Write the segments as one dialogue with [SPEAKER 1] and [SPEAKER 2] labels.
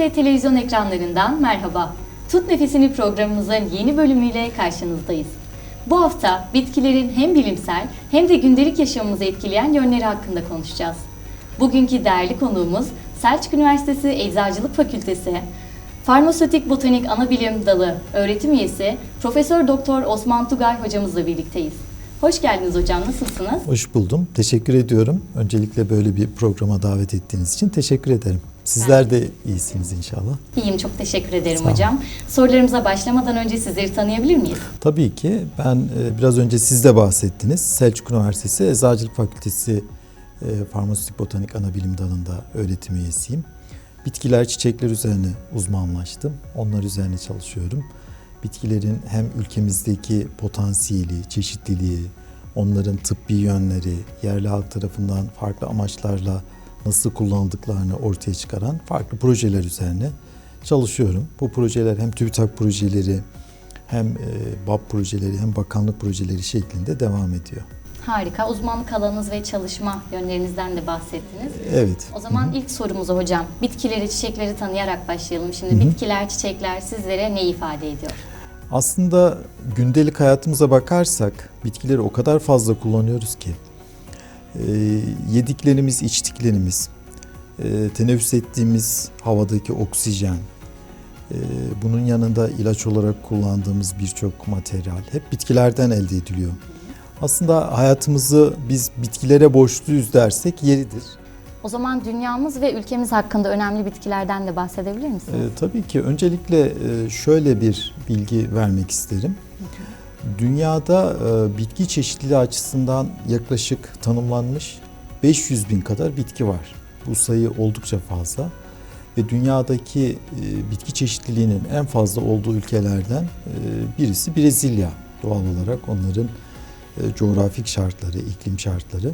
[SPEAKER 1] Gazete televizyon ekranlarından merhaba. Tut Nefesini programımızın yeni bölümüyle karşınızdayız. Bu hafta bitkilerin hem bilimsel hem de gündelik yaşamımızı etkileyen yönleri hakkında konuşacağız. Bugünkü değerli konuğumuz Selçuk Üniversitesi Eczacılık Fakültesi Farmasötik Botanik Anabilim Dalı öğretim üyesi Profesör Doktor Osman Tugay hocamızla birlikteyiz. Hoş geldiniz hocam. Nasılsınız?
[SPEAKER 2] Hoş buldum. Teşekkür ediyorum. Öncelikle böyle bir programa davet ettiğiniz için teşekkür ederim. Sizler de iyisiniz inşallah.
[SPEAKER 1] İyiyim. Çok teşekkür ederim hocam. Sorularımıza başlamadan önce sizleri tanıyabilir miyiz?
[SPEAKER 2] Tabii ki ben e, biraz önce siz de bahsettiniz. Selçuk Üniversitesi Eczacılık Fakültesi e, Farmasötik Botanik Anabilim Dalı'nda öğretim üyesiyim. Bitkiler, çiçekler üzerine uzmanlaştım. Onlar üzerine çalışıyorum. Bitkilerin hem ülkemizdeki potansiyeli, çeşitliliği, onların tıbbi yönleri, yerli halk tarafından farklı amaçlarla nasıl kullanıldıklarını ortaya çıkaran farklı projeler üzerine çalışıyorum. Bu projeler hem TÜBİTAK projeleri, hem e, BAP projeleri hem bakanlık projeleri şeklinde devam ediyor.
[SPEAKER 1] Harika. Uzmanlık alanınız ve çalışma yönlerinizden de bahsettiniz.
[SPEAKER 2] Evet.
[SPEAKER 1] O zaman ilk sorumuza hocam, bitkileri, çiçekleri tanıyarak başlayalım. Şimdi
[SPEAKER 2] Hı hı.
[SPEAKER 1] bitkiler, çiçekler sizlere ne ifade ediyor?
[SPEAKER 2] Aslında gündelik hayatımıza bakarsak bitkileri o kadar fazla kullanıyoruz ki yediklerimiz, içtiklerimiz, e, teneffüs ettiğimiz havadaki oksijen, e, bunun yanında ilaç olarak kullandığımız birçok materyal hep bitkilerden elde ediliyor. Aslında hayatımızı biz bitkilere borçluyuz dersek yeridir.
[SPEAKER 1] O zaman dünyamız ve ülkemiz hakkında önemli bitkilerden de bahsedebilir misiniz?
[SPEAKER 2] Ee, tabii ki öncelikle e, şöyle bir bilgi vermek isterim. Dünyada e, bitki çeşitliliği açısından yaklaşık tanımlanmış 500 bin kadar bitki var. Bu sayı oldukça fazla ve dünyadaki e, bitki çeşitliliğinin en fazla olduğu ülkelerden e, birisi Brezilya. Doğal olarak onların coğrafik şartları, iklim şartları.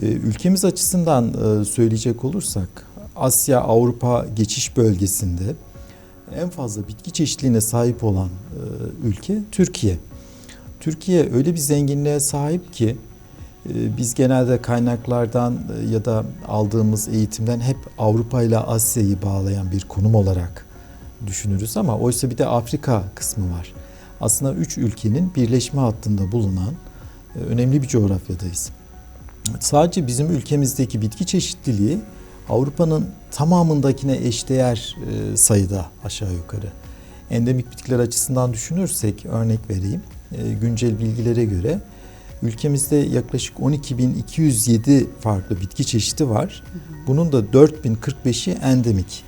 [SPEAKER 2] Ülkemiz açısından söyleyecek olursak Asya-Avrupa geçiş bölgesinde en fazla bitki çeşitliliğine sahip olan e, ülke Türkiye. Türkiye öyle bir zenginliğe sahip ki e, biz genelde kaynaklardan e, ya da aldığımız eğitimden hep Avrupa ile Asya'yı bağlayan bir konum olarak düşünürüz ama oysa bir de Afrika kısmı var. Aslında üç ülkenin birleşme hattında bulunan önemli bir coğrafyadayız. Sadece bizim ülkemizdeki bitki çeşitliliği Avrupa'nın tamamındakine eşdeğer e, sayıda aşağı yukarı. Endemik bitkiler açısından düşünürsek örnek vereyim. E, Güncel bilgilere göre ülkemizde yaklaşık 12.207 farklı bitki çeşidi var. Bunun da 4045'i endemik.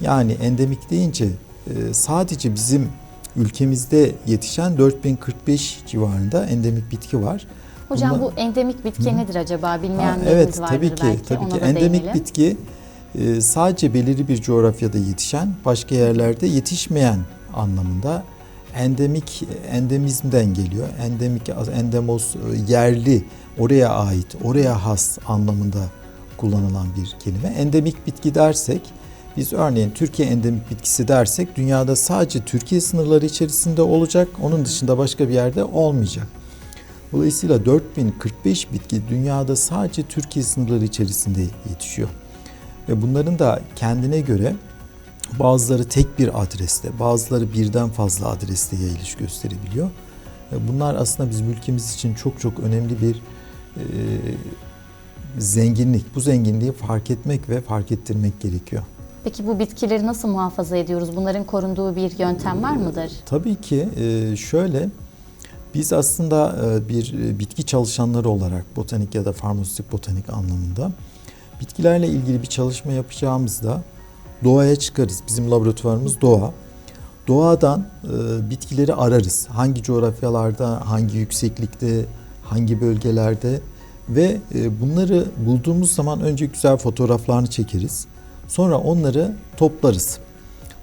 [SPEAKER 2] Yani endemik deyince e, sadece bizim ülkemizde yetişen 4045 civarında endemik bitki var.
[SPEAKER 1] Hocam
[SPEAKER 2] Bunlar-
[SPEAKER 1] bu endemik bitki
[SPEAKER 2] Hı.
[SPEAKER 1] nedir acaba? Bilmeyenlerimiz
[SPEAKER 2] evet
[SPEAKER 1] vardır
[SPEAKER 2] tabii ki
[SPEAKER 1] belki.
[SPEAKER 2] tabii
[SPEAKER 1] Ona
[SPEAKER 2] ki endemik
[SPEAKER 1] değinelim.
[SPEAKER 2] bitki e, sadece belirli bir coğrafyada yetişen, başka yerlerde yetişmeyen anlamında endemik endemizmden geliyor. Endemik endemos e, yerli, oraya ait, oraya has anlamında kullanılan bir kelime. Endemik bitki dersek biz örneğin Türkiye endemik bitkisi dersek dünyada sadece Türkiye sınırları içerisinde olacak. Onun dışında başka bir yerde olmayacak. Dolayısıyla 4045 bitki dünyada sadece Türkiye sınırları içerisinde yetişiyor. Ve bunların da kendine göre bazıları tek bir adreste, bazıları birden fazla adreste yayılış gösterebiliyor. Bunlar aslında bizim ülkemiz için çok çok önemli bir e, zenginlik. Bu zenginliği fark etmek ve fark ettirmek gerekiyor.
[SPEAKER 1] Peki bu bitkileri nasıl muhafaza ediyoruz? Bunların korunduğu bir yöntem var mıdır?
[SPEAKER 2] Tabii ki e, şöyle biz aslında e, bir e, bitki çalışanları olarak botanik ya da farmasötik botanik anlamında bitkilerle ilgili bir çalışma yapacağımızda doğaya çıkarız. Bizim laboratuvarımız doğa. Doğadan e, bitkileri ararız. Hangi coğrafyalarda, hangi yükseklikte, hangi bölgelerde ve bunları bulduğumuz zaman önce güzel fotoğraflarını çekeriz. Sonra onları toplarız.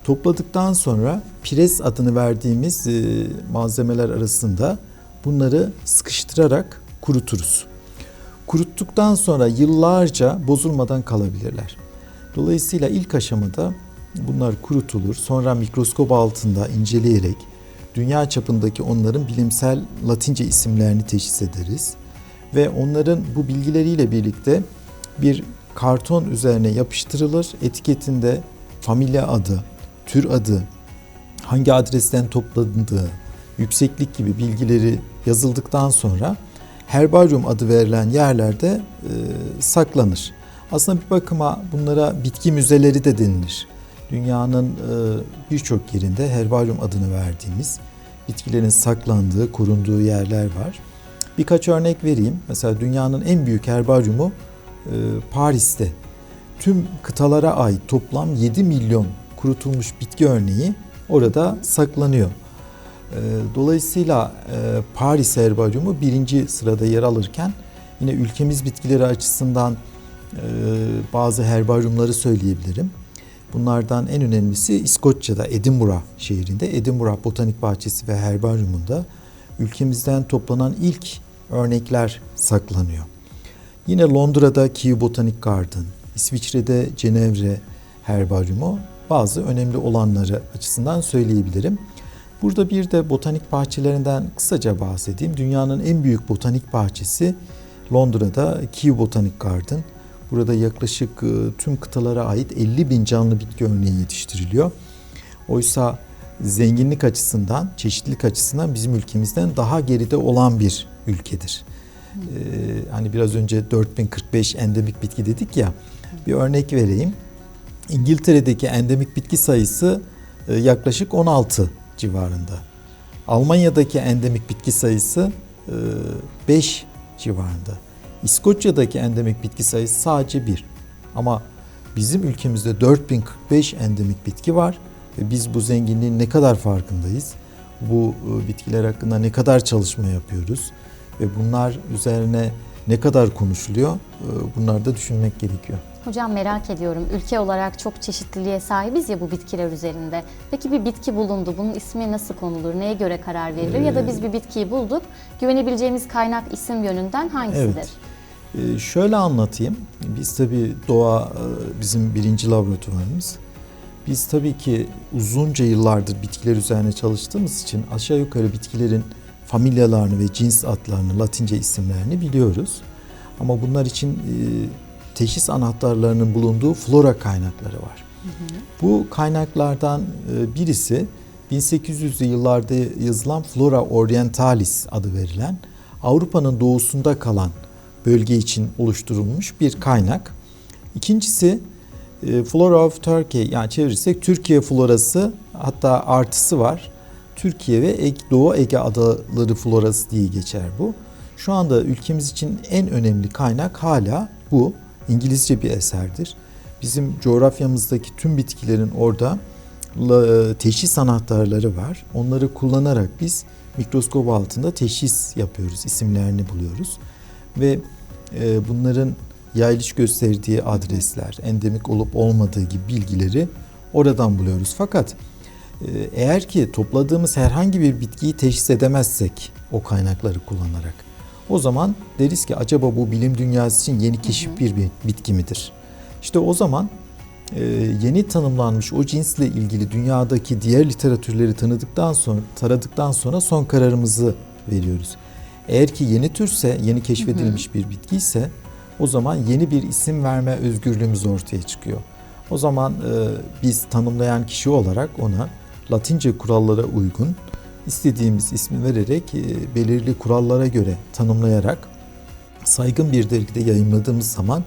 [SPEAKER 2] Topladıktan sonra pires adını verdiğimiz e, malzemeler arasında bunları sıkıştırarak kuruturuz. Kuruttuktan sonra yıllarca bozulmadan kalabilirler. Dolayısıyla ilk aşamada bunlar kurutulur. Sonra mikroskop altında inceleyerek dünya çapındaki onların bilimsel Latince isimlerini teşhis ederiz. Ve onların bu bilgileriyle birlikte bir karton üzerine yapıştırılır. Etiketinde familya adı, tür adı, hangi adresten toplandığı, yükseklik gibi bilgileri yazıldıktan sonra herbaryum adı verilen yerlerde e, saklanır. Aslında bir bakıma bunlara bitki müzeleri de denilir. Dünyanın e, birçok yerinde herbaryum adını verdiğimiz bitkilerin saklandığı, korunduğu yerler var. Birkaç örnek vereyim. Mesela dünyanın en büyük herbaryumu e, Paris'te. Tüm kıtalara ait toplam 7 milyon kurutulmuş bitki örneği orada saklanıyor. E, Dolayısıyla e, Paris Herbaryumu birinci sırada yer alırken yine ülkemiz bitkileri açısından e, bazı herbaryumları söyleyebilirim. Bunlardan en önemlisi İskoçya'da Edinburgh şehrinde Edinburgh Botanik Bahçesi ve Herbaryumunda ülkemizden toplanan ilk örnekler saklanıyor. Yine Londra'da Kew Botanic Garden, İsviçre'de Cenevre Herbaryumu bazı önemli olanları açısından söyleyebilirim. Burada bir de botanik bahçelerinden kısaca bahsedeyim. Dünyanın en büyük botanik bahçesi Londra'da Kew Botanic Garden. Burada yaklaşık e, tüm kıtalara ait 50 bin canlı bitki örneği yetiştiriliyor. Oysa zenginlik açısından, çeşitlilik açısından bizim ülkemizden daha geride olan bir ülkedir. Ee, hani biraz önce 4045 endemik bitki dedik ya, bir örnek vereyim. İngiltere'deki endemik bitki sayısı e, yaklaşık 16 civarında. Almanya'daki endemik bitki sayısı e, 5 civarında. İskoçya'daki endemik bitki sayısı sadece 1. Ama bizim ülkemizde 4045 endemik bitki var ve biz bu zenginliğin ne kadar farkındayız? Bu e, bitkiler hakkında ne kadar çalışma yapıyoruz ve bunlar üzerine ne kadar konuşuluyor? E, Bunları da düşünmek gerekiyor.
[SPEAKER 1] Hocam merak ediyorum. Ülke olarak çok çeşitliliğe sahibiz ya bu bitkiler üzerinde. Peki bir bitki bulundu. Bunun ismi nasıl konulur? Neye göre karar verilir? Ya da biz bir bitkiyi bulduk. Güvenebileceğimiz kaynak isim yönünden hangisidir?
[SPEAKER 2] Evet. Ee, şöyle anlatayım. Biz tabii doğa e, bizim birinci laboratuvarımız. Biz tabii ki uzunca yıllardır bitkiler üzerine çalıştığımız için aşağı yukarı bitkilerin familyalarını ve cins adlarını, latince isimlerini biliyoruz. Ama bunlar için e, teşhis anahtarlarının bulunduğu flora kaynakları var. Bu kaynaklardan e, birisi 1800'lü yıllarda yazılan Flora Orientalis adı verilen Avrupa'nın doğusunda kalan bölge için oluşturulmuş bir kaynak. İkincisi e, Flora of Turkey yani çevirirsek Türkiye florası hatta artısı var. Türkiye ve Doğu Ege adaları florası diye geçer bu. Şu anda ülkemiz için en önemli kaynak hala bu. İngilizce bir eserdir. Bizim coğrafyamızdaki tüm bitkilerin orada la- teşhis anahtarları var. Onları kullanarak biz mikroskop altında teşhis yapıyoruz, isimlerini buluyoruz. Ve e, bunların yayılış gösterdiği adresler, endemik olup olmadığı gibi bilgileri oradan buluyoruz. Fakat e, eğer ki topladığımız herhangi bir bitkiyi teşhis edemezsek o kaynakları kullanarak o zaman deriz ki acaba bu bilim dünyası için yeni keşif bir bitki midir? İşte o zaman e, yeni tanımlanmış o cinsle ilgili dünyadaki diğer literatürleri tanıdıktan sonra taradıktan sonra son kararımızı veriyoruz. Eğer ki yeni türse, yeni keşfedilmiş bir bitki ise o zaman yeni bir isim verme özgürlüğümüz ortaya çıkıyor. O zaman e, biz tanımlayan kişi olarak ona Latince kurallara uygun istediğimiz ismi vererek e, belirli kurallara göre tanımlayarak saygın bir dergide yayınladığımız zaman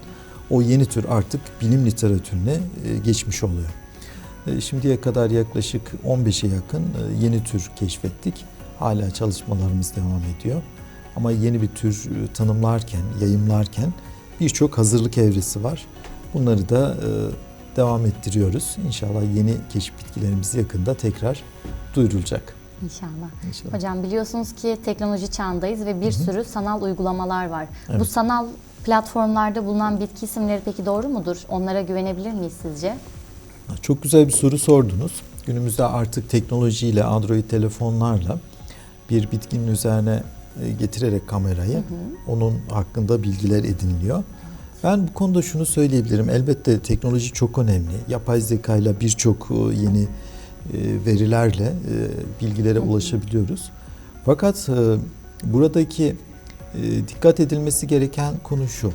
[SPEAKER 2] o yeni tür artık bilim literatürüne e, geçmiş oluyor. E, Şimdiye kadar yaklaşık 15'e yakın yeni tür keşfettik. Hala çalışmalarımız devam ediyor. Ama yeni bir tür tanımlarken, yayımlarken birçok hazırlık evresi var. Bunları da devam ettiriyoruz. İnşallah yeni keşif bitkilerimiz yakında tekrar duyurulacak.
[SPEAKER 1] İnşallah.
[SPEAKER 2] İnşallah.
[SPEAKER 1] Hocam biliyorsunuz ki teknoloji çağındayız ve bir sürü sanal uygulamalar var. Bu
[SPEAKER 2] Evet.
[SPEAKER 1] sanal platformlarda bulunan bitki isimleri peki doğru mudur? Onlara güvenebilir miyiz sizce?
[SPEAKER 2] Çok güzel bir soru sordunuz. Günümüzde artık teknolojiyle, Android telefonlarla bir bitkinin üzerine e, getirerek kamerayı onun hakkında bilgiler ediniliyor. Ben bu konuda şunu söyleyebilirim. Elbette teknoloji çok önemli. Yapay zeka ile birçok e, yeni e, verilerle e, bilgilere ulaşabiliyoruz. Fakat e, buradaki e, dikkat edilmesi gereken konu şu.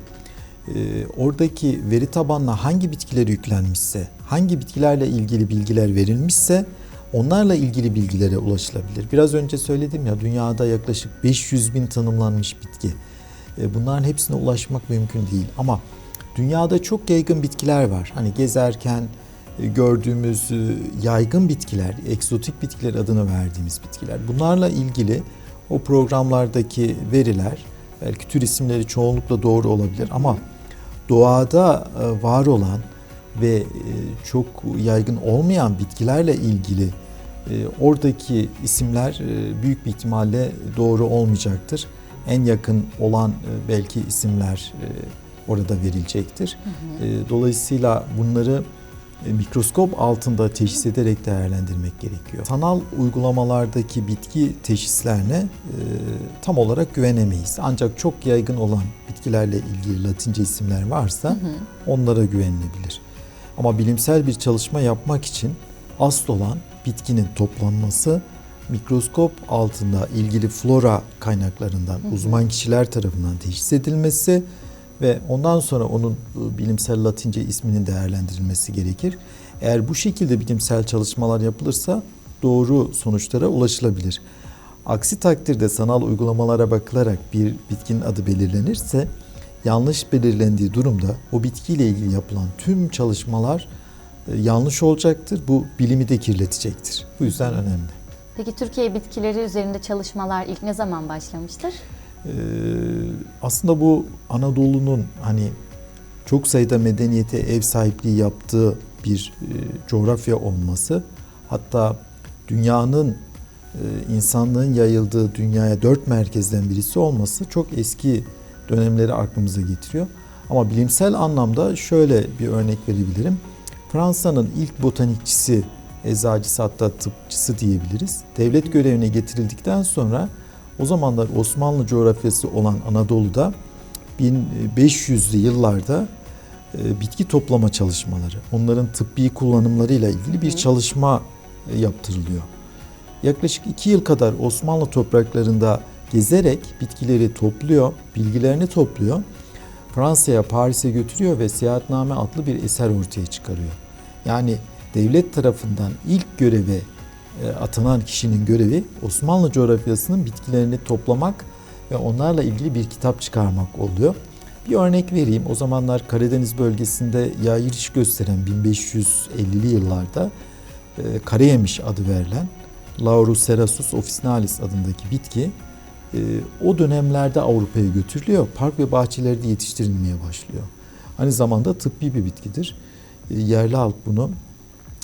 [SPEAKER 2] e, oradaki veri tabanına hangi bitkiler yüklenmişse, hangi bitkilerle ilgili bilgiler verilmişse onlarla ilgili bilgilere ulaşılabilir. Biraz önce söyledim ya dünyada yaklaşık 500 bin tanımlanmış bitki. E, bunların hepsine ulaşmak mümkün değil ama dünyada çok yaygın bitkiler var. Hani gezerken e, gördüğümüz e, yaygın bitkiler, egzotik bitkiler adını verdiğimiz bitkiler. Bunlarla ilgili o programlardaki veriler belki tür isimleri çoğunlukla doğru olabilir ama doğada e, var olan ve e, çok yaygın olmayan bitkilerle ilgili oradaki isimler büyük bir ihtimalle doğru olmayacaktır. En yakın olan belki isimler orada verilecektir. Dolayısıyla bunları mikroskop altında teşhis ederek değerlendirmek gerekiyor. Sanal uygulamalardaki bitki teşhislerine e, tam olarak güvenemeyiz. Ancak çok yaygın olan bitkilerle ilgili latince isimler varsa onlara güvenilebilir. Ama bilimsel bir çalışma yapmak için asıl olan bitkinin toplanması, mikroskop altında ilgili flora kaynaklarından uzman kişiler tarafından teşhis edilmesi ve ondan sonra onun e, bilimsel latince isminin değerlendirilmesi gerekir. Eğer bu şekilde bilimsel çalışmalar yapılırsa doğru sonuçlara ulaşılabilir. Aksi takdirde sanal uygulamalara bakılarak bir bitkinin adı belirlenirse yanlış belirlendiği durumda o bitkiyle ilgili yapılan tüm çalışmalar e, yanlış olacaktır. Bu bilimi de kirletecektir. Bu yüzden önemli.
[SPEAKER 1] Peki Türkiye bitkileri üzerinde çalışmalar ilk ne zaman başlamıştır?
[SPEAKER 2] Ee, aslında bu Anadolu'nun hani çok sayıda medeniyete ev sahipliği yaptığı bir e, coğrafya olması hatta dünyanın e, insanlığın yayıldığı dünyaya dört merkezden birisi olması çok eski dönemleri aklımıza getiriyor. Ama bilimsel anlamda şöyle bir örnek verebilirim. Fransa'nın ilk botanikçisi, eczacısı hatta tıpçısı diyebiliriz. Devlet görevine getirildikten sonra o zamanlar Osmanlı coğrafyası olan Anadolu'da 1500'lü yıllarda e, bitki toplama çalışmaları, onların tıbbi kullanımlarıyla ilgili bir çalışma e, yaptırılıyor. Yaklaşık iki yıl kadar Osmanlı topraklarında gezerek bitkileri topluyor, bilgilerini topluyor. Fransa'ya, Paris'e götürüyor ve Seyahatname adlı bir eser ortaya çıkarıyor. Yani devlet tarafından ilk göreve e, atanan kişinin görevi Osmanlı coğrafyasının bitkilerini toplamak ve onlarla ilgili bir kitap çıkarmak oluyor. Bir örnek vereyim. O zamanlar Karadeniz bölgesinde yayılış gösteren 1550'li yıllarda e, karayemiş adı verilen Laurus cerasus officinalis adındaki bitki e, o dönemlerde Avrupa'ya götürülüyor. Park ve bahçelerde yetiştirilmeye başlıyor. Aynı zamanda tıbbi bir bitkidir. E, yerli halk bunu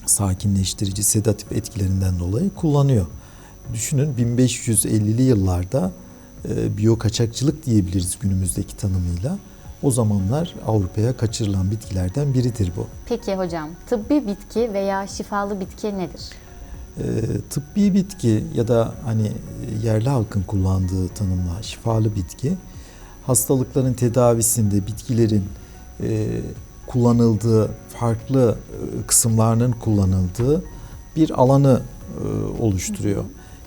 [SPEAKER 2] sakinleştirici, sedatif etkilerinden dolayı kullanıyor. Düşünün 1550'li yıllarda e, biyo kaçakçılık diyebiliriz günümüzdeki tanımıyla. O zamanlar Avrupa'ya kaçırılan bitkilerden biridir bu.
[SPEAKER 1] Peki hocam, tıbbi bitki veya şifalı bitki nedir?
[SPEAKER 2] E, tıbbi bitki ya da hani yerli halkın kullandığı tanımla şifalı bitki hastalıkların tedavisinde bitkilerin e, kullanıldığı farklı e, kısımlarının kullanıldığı bir alanı e, oluşturuyor.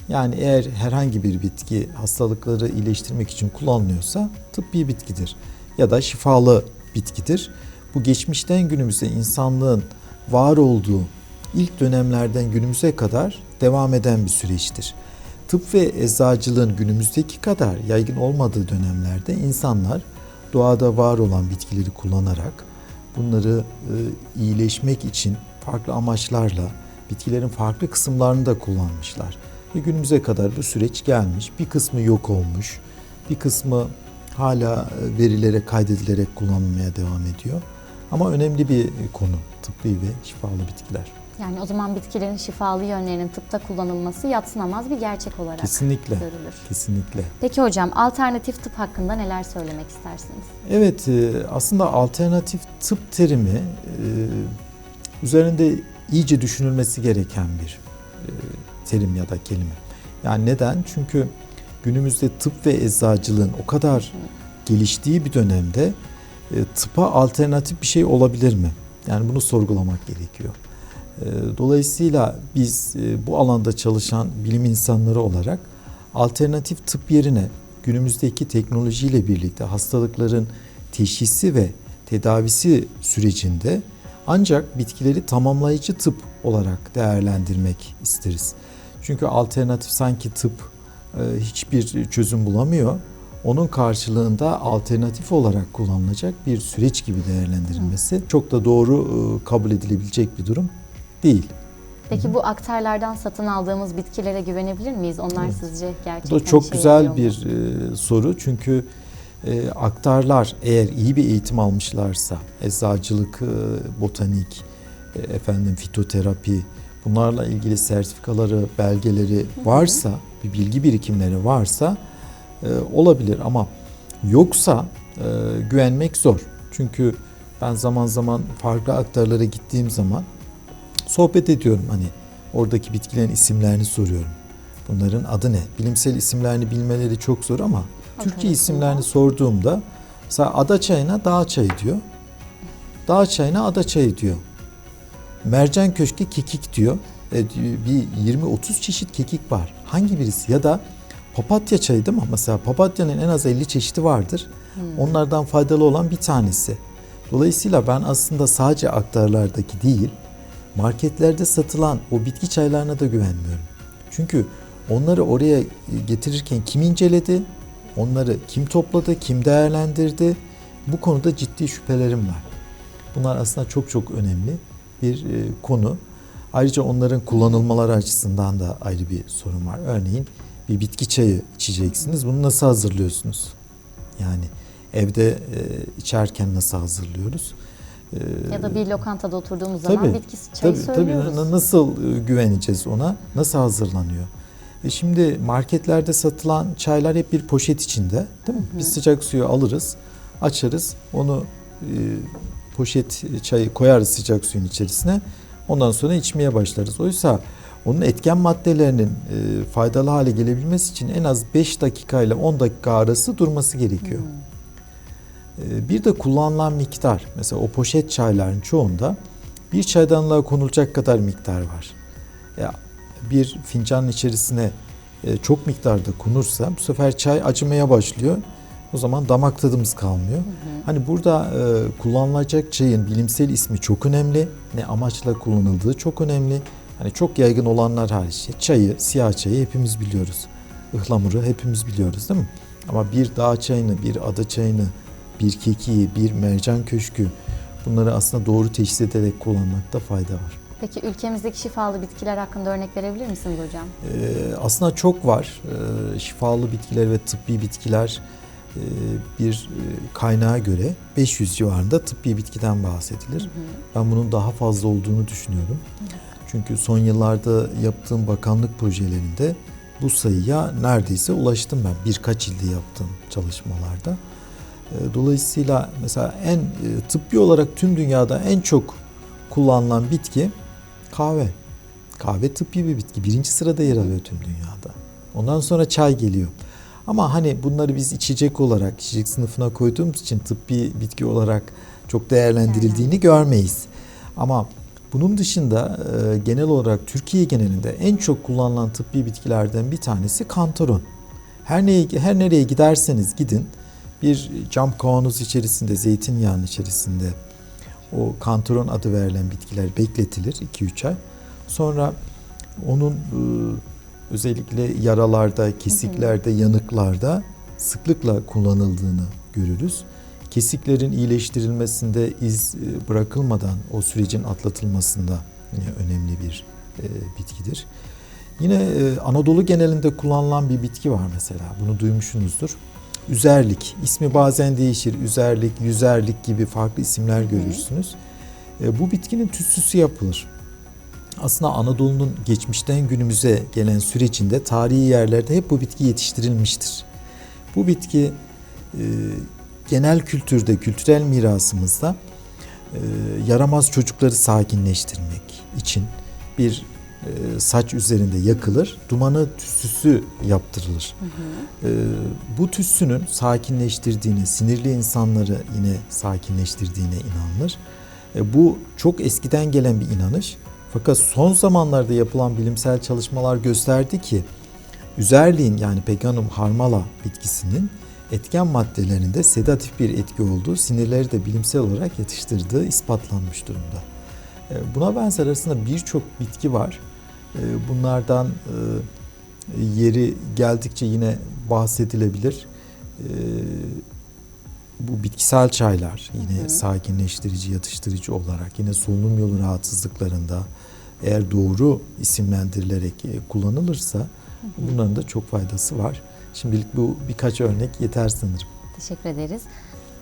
[SPEAKER 2] Yani eğer herhangi bir bitki hastalıkları iyileştirmek için kullanılıyorsa tıbbi bitkidir ya da şifalı bitkidir. Bu geçmişten günümüze insanlığın var olduğu ilk dönemlerden günümüze kadar devam eden bir süreçtir. Tıp ve eczacılığın günümüzdeki kadar yaygın olmadığı dönemlerde insanlar doğada var olan bitkileri kullanarak bunları e, iyileşmek için farklı amaçlarla bitkilerin farklı kısımlarını da kullanmışlar. Ve günümüze kadar bu süreç gelmiş. Bir kısmı yok olmuş, bir kısmı hala e, verilere kaydedilerek kullanılmaya devam ediyor. Ama önemli bir konu tıbbi ve şifalı bitkiler.
[SPEAKER 1] Yani o zaman bitkilerin şifalı yönlerinin tıpta kullanılması yatsınamaz bir gerçek olarak
[SPEAKER 2] Kesinlikle.
[SPEAKER 1] görülür.
[SPEAKER 2] Kesinlikle.
[SPEAKER 1] Peki hocam, alternatif tıp hakkında neler söylemek istersiniz?
[SPEAKER 2] Evet, e, aslında alternatif tıp terimi e, üzerinde iyice düşünülmesi gereken bir e, terim ya da kelime. Yani neden? Çünkü günümüzde tıp ve eczacılığın o kadar geliştiği bir dönemde tıpa alternatif bir şey olabilir mi? Yani bunu sorgulamak gerekiyor. Dolayısıyla biz bu alanda çalışan bilim insanları olarak alternatif tıp yerine günümüzdeki teknolojiyle birlikte hastalıkların teşhisi ve tedavisi sürecinde ancak bitkileri tamamlayıcı tıp olarak değerlendirmek isteriz. Çünkü alternatif sanki tıp e, hiçbir çözüm bulamıyor. Onun karşılığında alternatif olarak kullanılacak bir süreç gibi değerlendirilmesi çok da doğru e, kabul edilebilecek bir durum değil.
[SPEAKER 1] Peki bu aktarlardan satın aldığımız bitkilere güvenebilir miyiz? Onlar
[SPEAKER 2] Evet.
[SPEAKER 1] sizce
[SPEAKER 2] Bu
[SPEAKER 1] gerçekten
[SPEAKER 2] da çok
[SPEAKER 1] işe
[SPEAKER 2] güzel bir e, soru çünkü e, aktarlar eğer iyi bir eğitim almışlarsa eczacılık, e, botanik, e, efendim fitoterapi bunlarla ilgili sertifikaları, belgeleri varsa, bir bilgi birikimleri varsa e, olabilir ama yoksa e, güvenmek zor. Çünkü ben zaman zaman farklı aktarlara gittiğim zaman sohbet ediyorum hani oradaki bitkilerin isimlerini soruyorum. Bunların adı ne? Bilimsel isimlerini bilmeleri çok zor ama Türkçe
[SPEAKER 1] arasında.
[SPEAKER 2] isimlerini sorduğumda mesela ada çayına dağ çayı diyor. Dağ çayına ada çayı diyor. Mercan köşke kekik diyor. E, bir 20-30 çeşit kekik var. Hangi birisi? Ya da papatya çayı değil mi? Mesela papatyanın en az 50 çeşidi vardır. Onlardan faydalı olan bir tanesi. Dolayısıyla ben aslında sadece aktarlardaki değil, marketlerde satılan o bitki çaylarına da güvenmiyorum. Çünkü onları oraya getirirken kim inceledi, onları kim topladı, kim değerlendirdi? Bu konuda ciddi şüphelerim var. Bunlar aslında çok çok önemli bir e, konu. Ayrıca onların kullanılmaları açısından da ayrı bir sorun var. Örneğin bir bitki çayı içeceksiniz. Bunu nasıl hazırlıyorsunuz? Yani evde e, içerken nasıl hazırlıyoruz? E,
[SPEAKER 1] Ya da bir lokantada oturduğumuz zaman
[SPEAKER 2] Tabii,
[SPEAKER 1] bitki çayı
[SPEAKER 2] tabii, tabii.
[SPEAKER 1] söylüyoruz.
[SPEAKER 2] Na- Nasıl e, güveneceğiz ona? Nasıl hazırlanıyor? E şimdi marketlerde satılan çaylar hep bir poşet içinde, değil mi? Biz sıcak suyu alırız, açarız, onu e, poşet çayı koyarız sıcak suyun içerisine. Ondan sonra içmeye başlarız. Oysa onun etken maddelerinin e, faydalı hale gelebilmesi için en az 5 dakika ile 10 dakika arası durması gerekiyor. E, Bir de kullanılan miktar. Mesela o poşet çayların çoğunda bir çaydanlığa konulacak kadar miktar var. Ya bir fincanın içerisine e, çok miktarda konursa bu sefer çay acımaya başlıyor. O zaman damak tadımız kalmıyor. Hani burada e, kullanılacak çayın bilimsel ismi çok önemli. Ne amaçla kullanıldığı çok önemli. Hani çok yaygın olanlar hariç. Çayı, siyah çayı hepimiz biliyoruz. Ihlamuru hepimiz biliyoruz değil mi? Ama bir dağ çayını, bir ada çayını, bir kekiği, bir mercan köşkü bunları aslında doğru teşhis ederek kullanmakta fayda var.
[SPEAKER 1] Peki ülkemizdeki şifalı bitkiler hakkında örnek verebilir misiniz hocam?
[SPEAKER 2] Ee, aslında çok var. Ee, şifalı bitkiler ve tıbbi bitkiler e, bir kaynağa göre 500 civarında tıbbi bitkiden bahsedilir. Ben bunun daha fazla olduğunu düşünüyorum. Çünkü son yıllarda yaptığım bakanlık projelerinde bu sayıya neredeyse ulaştım ben birkaç ilde yaptığım çalışmalarda. Ee, Dolayısıyla mesela en e, tıbbi olarak tüm dünyada en çok kullanılan bitki kahve. Kahve tıbbi bir bitki. Birinci sırada yer alıyor tüm dünyada. Ondan sonra çay geliyor. Ama hani bunları biz içecek olarak, içecek sınıfına koyduğumuz için tıbbi bitki olarak çok değerlendirildiğini görmeyiz. Ama bunun dışında e, genel olarak Türkiye genelinde en çok kullanılan tıbbi bitkilerden bir tanesi kantaron. Her neye her nereye giderseniz gidin bir cam kavanoz içerisinde, zeytinyağının içerisinde o kantaron adı verilen bitkiler bekletilir 2-3 ay. Sonra onun e, özellikle yaralarda, kesiklerde, yanıklarda sıklıkla kullanıldığını görürüz. Kesiklerin iyileştirilmesinde iz e, bırakılmadan o sürecin atlatılmasında yine önemli bir e, bitkidir. Yine Anadolu genelinde kullanılan bir bitki var mesela. Bunu duymuşsunuzdur. Üzerlik. İsmi bazen değişir. Üzerlik, yüzerlik gibi farklı isimler görürsünüz. E, bu bitkinin tütsüsü yapılır. Aslında Anadolu'nun geçmişten günümüze gelen sürecinde tarihi yerlerde hep bu bitki yetiştirilmiştir. Bu bitki e, genel kültürde, kültürel mirasımızda e, yaramaz çocukları sakinleştirmek için bir saç üzerinde yakılır, dumanı tütsüsü yaptırılır. E, bu tütsünün sakinleştirdiğini, sinirli insanları yine sakinleştirdiğine inanılır. E, bu çok eskiden gelen bir inanış. Fakat son zamanlarda yapılan bilimsel çalışmalar gösterdi ki üzerliğin yani Peganum harmala bitkisinin etken maddelerinde sedatif bir etki olduğu sinirleri de bilimsel olarak yatıştırdığı ispatlanmış durumda. E, Buna benzer arasında birçok bitki var. E, Bunlardan e, yeri geldikçe yine bahsedilebilir. E, Bu bitkisel çaylar yine
[SPEAKER 1] Hı hı.
[SPEAKER 2] sakinleştirici, yatıştırıcı olarak yine solunum yolu rahatsızlıklarında eğer doğru isimlendirilerek kullanılırsa bunların da çok faydası var. Şimdilik bu birkaç örnek yeter sanırım.
[SPEAKER 1] Teşekkür ederiz.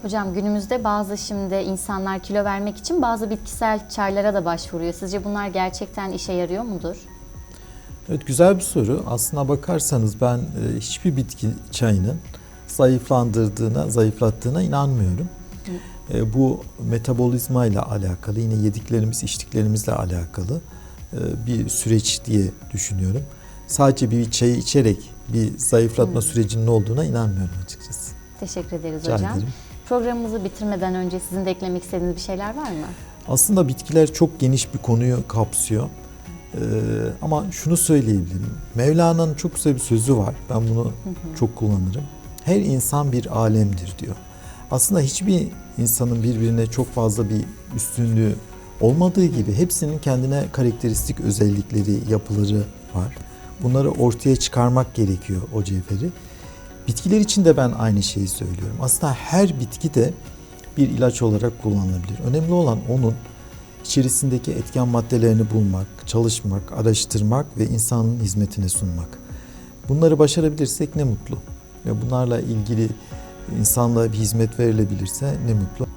[SPEAKER 1] Hocam günümüzde bazı şimdi insanlar kilo vermek için bazı bitkisel çaylara da başvuruyor. Sizce bunlar gerçekten işe yarıyor mudur?
[SPEAKER 2] Evet güzel bir soru. Aslına bakarsanız ben e, hiçbir bitki çayının zayıflandırdığına, zayıflattığına inanmıyorum. E, bu metabolizma ile alakalı, yine yediklerimiz, içtiklerimizle alakalı e, bir süreç diye düşünüyorum. Sadece bir çayı içerek bir zayıflatma sürecinin olduğuna inanmıyorum açıkçası.
[SPEAKER 1] Teşekkür ederiz
[SPEAKER 2] Rica
[SPEAKER 1] hocam.
[SPEAKER 2] ederim.
[SPEAKER 1] Programımızı bitirmeden önce sizin de eklemek istediğiniz bir şeyler var mı?
[SPEAKER 2] Aslında bitkiler çok geniş bir konuyu kapsıyor. Ee, ama şunu söyleyebilirim. Mevlana'nın çok güzel bir sözü var. Ben bunu çok kullanırım. Her insan bir alemdir diyor. Aslında hiçbir insanın birbirine çok fazla bir üstünlüğü olmadığı gibi hepsinin kendine karakteristik özellikleri, yapıları var. Bunları ortaya çıkarmak gerekiyor o cevheri. Bitkiler için de ben aynı şeyi söylüyorum. Aslında her bitki de bir ilaç olarak kullanılabilir. Önemli olan onun içerisindeki etken maddelerini bulmak, çalışmak, araştırmak ve insanın hizmetine sunmak. Bunları başarabilirsek ne mutlu. Ve bunlarla ilgili insanlığa bir hizmet verilebilirse ne mutlu.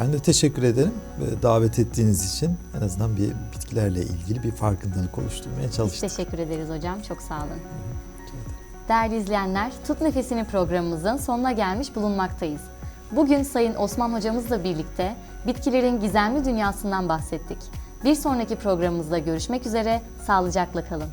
[SPEAKER 2] Ben de teşekkür ederim ve davet ettiğiniz için en azından bir bitkilerle ilgili bir farkındalık oluşturmaya
[SPEAKER 1] Biz
[SPEAKER 2] çalıştım.
[SPEAKER 1] teşekkür ederiz hocam. Çok sağ olun. Değerli izleyenler, Tut Nefesini programımızın sonuna gelmiş bulunmaktayız. Bugün Sayın Osman hocamızla birlikte bitkilerin gizemli dünyasından bahsettik. Bir sonraki programımızda görüşmek üzere, sağlıcakla kalın.